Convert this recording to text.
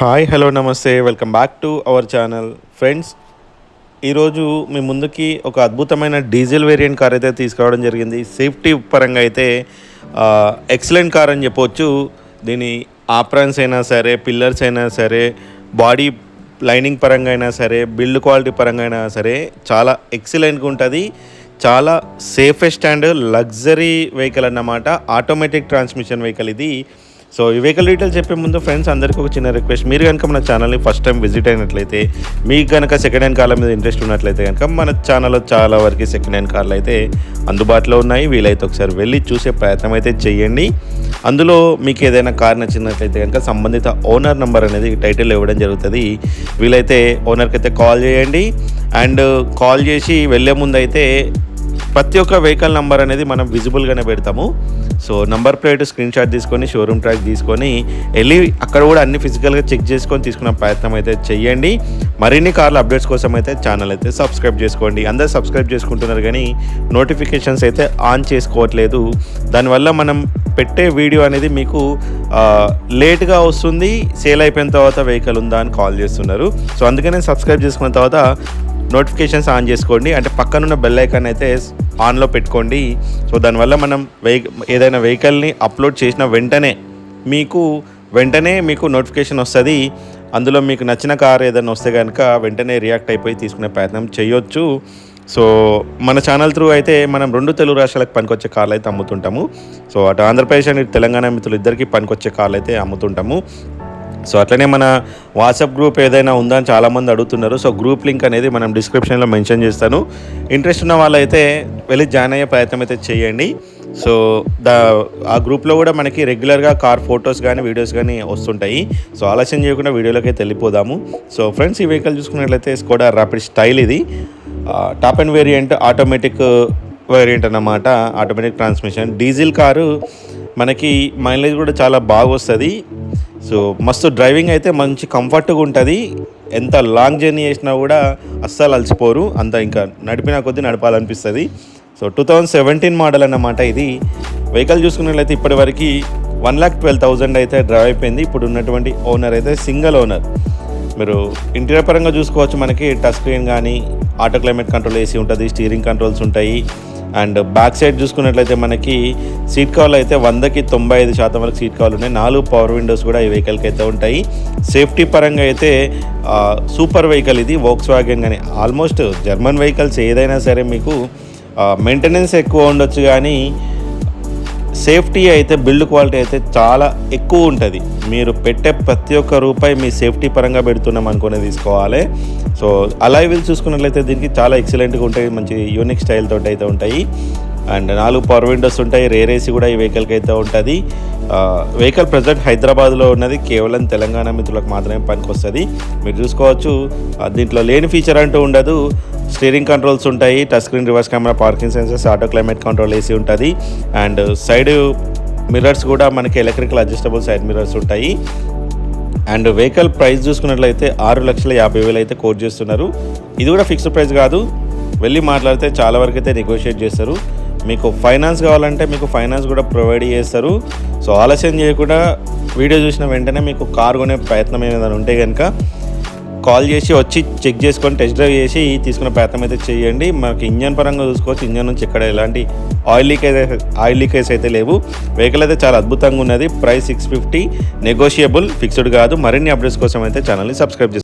Hi hello namaste. Welcome back to our channel. Friends ఈరోజు మీ ముందుకి ఒక అద్భుతమైన డీజిల్ వేరియంట్ కార్ అయితే తీసుకురావడం జరిగింది. సేఫ్టీ పరంగా అయితే ఎక్సలెంట్ కార్ అని చెప్పొచ్చు. దీని ఆప్రాన్స్ అయినా సరే పిల్లర్స్ అయినా సరే బాడీ లైనింగ్ పరంగా అయినా సరే బిల్డ్ క్వాలిటీ పరంగా అయినా సరే చాలా ఎక్సలెంట్గా ఉంటుంది. చాలా సేఫెస్ట్ అండ్ లగ్జరీ వెహికల్ అన్నమాట. ఆటోమేటిక్ ట్రాన్స్మిషన్ వెహికల్ ఇది. సో ఈ వెహికల్ డీటెయిల్స్ చెప్పే ముందు ఫ్రెండ్స్ అందరికీ ఒక చిన్న రిక్వెస్ట్. మీరు కనుక మన ఛానల్ని ఫస్ట్ టైం విజిట్ అయినట్లయితే మీకు కనుక సెకండ్ హ్యాండ్ కార్ల మీద ఇంట్రెస్ట్ ఉన్నట్లయితే కనుక మన ఛానల్లో చాలా వరకు సెకండ్ హ్యాండ్ కార్లు అయితే అందుబాటులో ఉన్నాయి. వీలైతే ఒకసారి వెళ్ళి చూసే ప్రయత్నం అయితే చేయండి. అందులో మీకు ఏదైనా కార్ నచ్చినట్లయితే కనుక సంబంధిత ఓనర్ నెంబర్ అనేది టైటిల్ ఇవ్వడం జరుగుతుంది. వీలైతే ఓనర్కి అయితే కాల్ చేయండి. అండ్ కాల్ చేసి వెళ్ళే ముందు అయితే ప్రతి ఒక్క వెహికల్ నెంబర్ అనేది మనం విజిబుల్గానే పెడతాము. So number plate screen shot తీసుకొని షోరూమ్ ట్రాక్ తీసుకొని వెళ్ళి అక్కడ కూడా అన్ని ఫిజికల్గా చెక్ చేసుకొని తీసుకున్న ప్రయత్నం అయితే చేయండి. మరిన్ని కార్ల అప్డేట్స్ కోసం అయితే ఛానల్ అయితే సబ్స్క్రైబ్ చేసుకోండి. అందరు సబ్స్క్రైబ్ చేసుకుంటున్నారు కానీ నోటిఫికేషన్స్ అయితే ఆన్ చేసుకోవట్లేదు. దానివల్ల మనం పెట్టే వీడియో అనేది మీకు లేట్గా వస్తుంది సేల్ అయిపోయిన తర్వాత వెహికల్ ఉందా అని కాల్ చేస్తున్నారు. సో అందుకనే సబ్స్క్రైబ్ చేసుకున్న తర్వాత నోటిఫికేషన్స్ ఆన్ చేసుకోండి. అంటే పక్కనున్న బెల్ ఐకాన్ అయితే ఆన్లో పెట్టుకోండి. సో దానివల్ల మనం వెహి ఏదైనా వెహికల్ని అప్లోడ్ చేసిన వెంటనే మీకు వెంటనే మీకు నోటిఫికేషన్ వస్తుంది. అందులో మీకు నచ్చిన కార్ ఏదైనా వస్తే కనుక వెంటనే రియాక్ట్ అయిపోయి తీసుకునే ప్రయత్నం చేయొచ్చు. సో మన ఛానల్ త్రూ అయితే మనం రెండు తెలుగు రాష్ట్రాలకు పనికొచ్చే కార్లు అయితే అమ్ముతుంటాము. సో అటు ఆంధ్రప్రదేశ్ అండ్ తెలంగాణ మిత్రులు ఇద్దరికి పనికొచ్చే కార్లు అయితే అమ్ముతుంటాము. సో అట్లనే మన వాట్సాప్ గ్రూప్ ఏదైనా ఉందా అని చాలామంది అడుగుతున్నారు. సో గ్రూప్ లింక్ అనేది మనం డిస్క్రిప్షన్లో మెన్షన్ చేస్తాను. ఇంట్రెస్ట్ ఉన్న వాళ్ళైతే వెళ్ళి జాయిన్ అయ్యే ప్రయత్నం అయితే చేయండి. సో దా ఆ గ్రూప్లో కూడా మనకి రెగ్యులర్గా కార్ ఫొటోస్ కానీ వీడియోస్ కానీ వస్తుంటాయి. సో ఆలస్యం చేయకుండా వీడియోలోకి అయితే వెళ్ళిపోదాము. సో ఫ్రెండ్స్ ఈ వెహికల్ చూసుకున్నట్లయితే స్కోడా ర్యాపిడ్ స్టైల్ ఇది. Top and variant automatic variant అన్నమాట. Automatic transmission. డీజిల్ కారు మనకి మైలేజ్ కూడా చాలా బాగా వస్తుంది సో మస్తు డ్రైవింగ్ అయితే మంచి కంఫర్ట్గా ఉంటుంది. ఎంత లాంగ్ జర్నీ చేసినా కూడా అస్సలు అలసిపోరు. అంత ఇంకా నడిపిన కొద్దీ నడపాలనిపిస్తుంది. So two thousand seventeen model అన్నమాట ఇది. వెహికల్ చూసుకున్నట్లయితే ఇప్పటివరకు వన్ ల్యాక్ ట్వెల్వ్ థౌజండ్ అయితే డ్రైవ్ అయిపోయింది. ఇప్పుడు ఉన్నటువంటి ఓనర్ అయితే సింగిల్ ఓనర్. మీరు ఇంటీరియర్ పరంగా చూసుకోవచ్చు మనకి. టచ్ స్క్రీన్ కానీ ఆటో క్లైమేట్ కంట్రోల్ ఏసీ ఉంటుంది స్టీరింగ్ కంట్రోల్స్ ఉంటాయి. అండ్ బ్యాక్ సైడ్ చూసుకున్నట్లయితే మనకి సీట్ కవర్లు అయితే వందకి తొంభై ఐదు శాతం వరకు సీట్ కవర్లు ఉన్నాయి. నాలుగు పవర్ విండోస్ కూడా ఈ వెహికల్కి అయితే ఉంటాయి. సేఫ్టీ పరంగా అయితే సూపర్ వెహికల్ ఇది వోక్స్ వ్యాగన్ కానీ ఆల్మోస్ట్ జర్మన్ వెహికల్స్ ఏదైనా సరే మీకు మెయింటెనెన్స్ ఎక్కువ ఉండొచ్చు కానీ సేఫ్టీ అయితే బిల్డ్ క్వాలిటీ అయితే చాలా ఎక్కువ ఉంటుంది. మీరు పెట్టే ప్రతి ఒక్క రూపాయి మీ సేఫ్టీ పరంగా పెడుతున్నాం అనుకునే తీసుకోవాలి. సో అలా వీల్ చూసుకున్నట్లయితే దీనికి చాలా ఎక్సలెంట్గా ఉంటాయి. మంచి యూనిక్ స్టైల్ తోటి అయితే ఉంటాయి. అండ్ నాలుగు పవర్ విండోస్ ఉంటాయి. రేర్ ఏసీ కూడా ఈ వెహికల్కి అయితే ఉంటుంది. వెహికల్ ప్రజెంట్ హైదరాబాద్లో ఉన్నది. కేవలం తెలంగాణ మిత్రులకు మాత్రమే పనికొస్తుంది. మీరు చూసుకోవచ్చు. దీంట్లో లేని ఫీచర్ అంటూ ఉండదు. స్టీరింగ్ కంట్రోల్స్ ఉంటాయి touch screen reverse camera parking sensors auto climate control AC ఉంటుంది. అండ్ సైడ్ మిర్రర్స్ కూడా మనకి ఎలక్ట్రికల్ అడ్జస్టబుల్ సైడ్ మిర్రర్స్ ఉంటాయి. అండ్ వెహికల్ ప్రైస్ చూసుకున్నట్లయితే ఆరు లక్షల యాభై వేలు అయితే కోట్ చేస్తున్నారు. ఇది కూడా ఫిక్స్డ్ ప్రైస్ కాదు. వెళ్ళి మాట్లాడితే చాలా వరకు అయితే నెగోషియేట్ చేస్తారు. మీకు ఫైనాన్స్ కావాలంటే మీకు ఫైనాన్స్ కూడా ప్రొవైడ్ చేస్తారు. సో ఆలస్యం చేయకుండా వీడియో చూసిన వెంటనే మీకు కార్ కొనే ప్రయత్నం ఏదైనా ఉంటే కనుక కాల్ చేసి వచ్చి చెక్ చేసుకొని టెస్ట్ డ్రైవ్ చేసి తీసుకునే ప్రయత్నం అయితే చేయండి. మనకి ఇంజన్ పరంగా చూసుకోవచ్చు. ఇంజన్ నుంచి ఇక్కడ ఎలాంటి ఆయిల్ లీకేజ్ ఆయిల్ లీకేజ్ అయితే లేవు. వెహికల్ అయితే చాలా అద్భుతంగా ఉన్నది. Price six fifty negotiable fixed కాదు. మరిన్ని అప్డేట్స్ కోసం అయితే ఛానల్ని సబ్స్క్రైబ్ చేసుకోండి